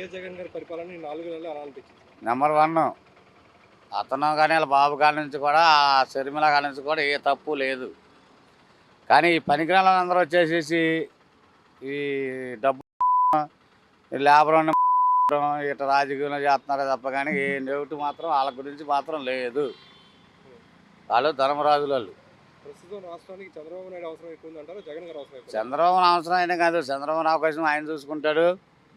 YS Jagan గారి పరిపాలన ఈ నాలుగు నెలలు అలా అనిపించింది? నెంబర్ వన్ అతను కానీ వాళ్ళ బాబు కాడి నుంచి కూడా ఆ షర్మిల కాడి నుంచి కూడా ఏ తప్పు లేదు. కానీ ఈ పనికిరాల అందరూ వచ్చేసేసి ఈ డబ్బు లేబర్ ఇట్లా రాజకీయంలో చేస్తున్నారు తప్ప కానీ ఏ నెగిటివ్ మాత్రం వాళ్ళ గురించి మాత్రం లేదు. వాళ్ళు ధర్మరాజుల వాళ్ళు ప్రస్తుతం రాష్ట్రానికి చంద్రబాబు నాయుడు అవసరం ఎక్కువ ఉందంటారా? జగన్ గారు అవసరం చంద్రబాబు అవసరం అయినా కాదు. చంద్రబాబు అవకాశం ఆయన చూసుకుంటాడు.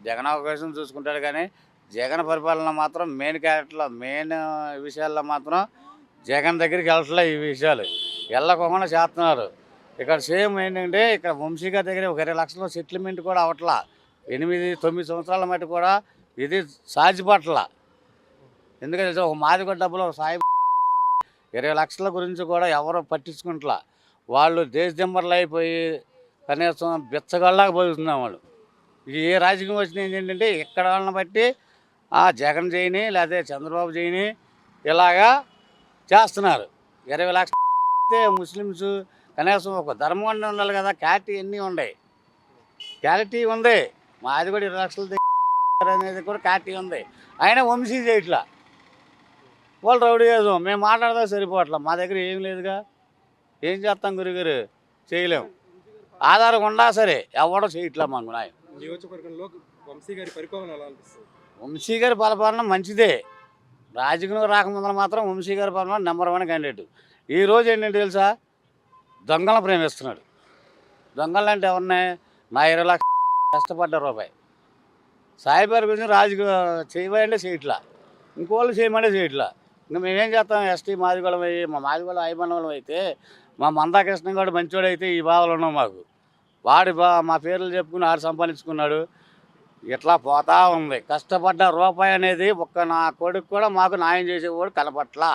జగన్ అవకాశం చూసుకుంటాడు కానీ జగన్ పరిపాలన మాత్రం మెయిన్ క్యారెక్టర్లో మెయిన్ విషయాల్లో మాత్రం జగన్ దగ్గరికి వెళ్ళట్లే ఈ విషయాలు. వెళ్ళకోకుండా చేస్తున్నారు. ఇక్కడ సేమ్ ఏంటంటే ఇక్కడ వంశీ గారి దగ్గర ఒక ఇరవై లక్షల సెటిల్మెంట్ కూడా అవట్లా. ఎనిమిది తొమ్మిది సంవత్సరాల మట్టి కూడా ఇది సాధ్యపట్ల. ఎందుకంటే ఒక మాదిగ డబ్బులు ఒక సాయి ఇరవై లక్షల గురించి కూడా ఎవరు పట్టించుకుంటలా. వాళ్ళు దేశ దేశదిమ్మర్లు అయిపోయి కనీసం బిచ్చగల్లాగా బతుకుతున్నాం వాళ్ళు. ఏ రాజకీయం వచ్చిన ఏంటంటే ఇక్కడ వాళ్ళని బట్టి ఆ జగన్ చేయని లేకపోతే చంద్రబాబు చేయని ఇలాగా చేస్తున్నారు. ఇరవై లక్షలు ముస్లిమ్స్ కనీసం ఒక ధర్మం అన్నీ ఉండాలి కదా క్యాలిటీ అన్నీ ఉన్నాయి క్యాలిటీ ఉంది. మాది కూడా ఇరవై లక్షలు అనేది కూడా క్యాలిటీ ఉంది. అయినా వంశీ చేయట్లా వాళ్ళు రౌడీ చేసాం మేము మాట్లాడదా సరిపోవట్లా. మా దగ్గర ఏం లేదుగా. ఏం చేస్తాం గురుగారు? చేయలేం. ఆధారం ఉండా సరే ఎవడో చేయట్లా మాకు నాయం నియోజకవర్గంలో వంశీ గారి పరిపాలన ఎలా అనిపిస్తుంది? వంశీ గారి పరిపాలన మంచిదే. రాజకీయంలో రాకముందర మాత్రం వంశీ గారి పరిపాలన నెంబర్ వన్ క్యాండిడేట్ ఈ రోజు ఏంటంటే తెలుసా? దొంగలను ప్రేమిస్తున్నాడు. దొంగలు అంటే ఎవరిని? నా ఇరవై లక్షలు కష్టపడ్డ రూపాయి. సాయిబారి గురించి రాజకీయ చేయమంటే చేయట్లా. ఇంకోళ్ళు చేయమంటే చేయట్లా. ఇంకా మేమేం చేస్తాం? ఎస్టీ మాదిగోళం అయ్యి మా మాదిగోళం అభిమానం అయితే మా మందాకృష్ణ గారు మంచోడు అయితే ఈ బాధలు ఉన్నాం మాకు. వాడి బా మా పేర్లు చెప్పుకుని ఆడు సంపాదించుకున్నాడు. ఇట్లా పోతా ఉంది. కష్టపడ్డ రూపాయి అనేది ఒక్క నా కొడుకు కూడా మాకు న్యాయం చేసేవాడు కనపట్లా.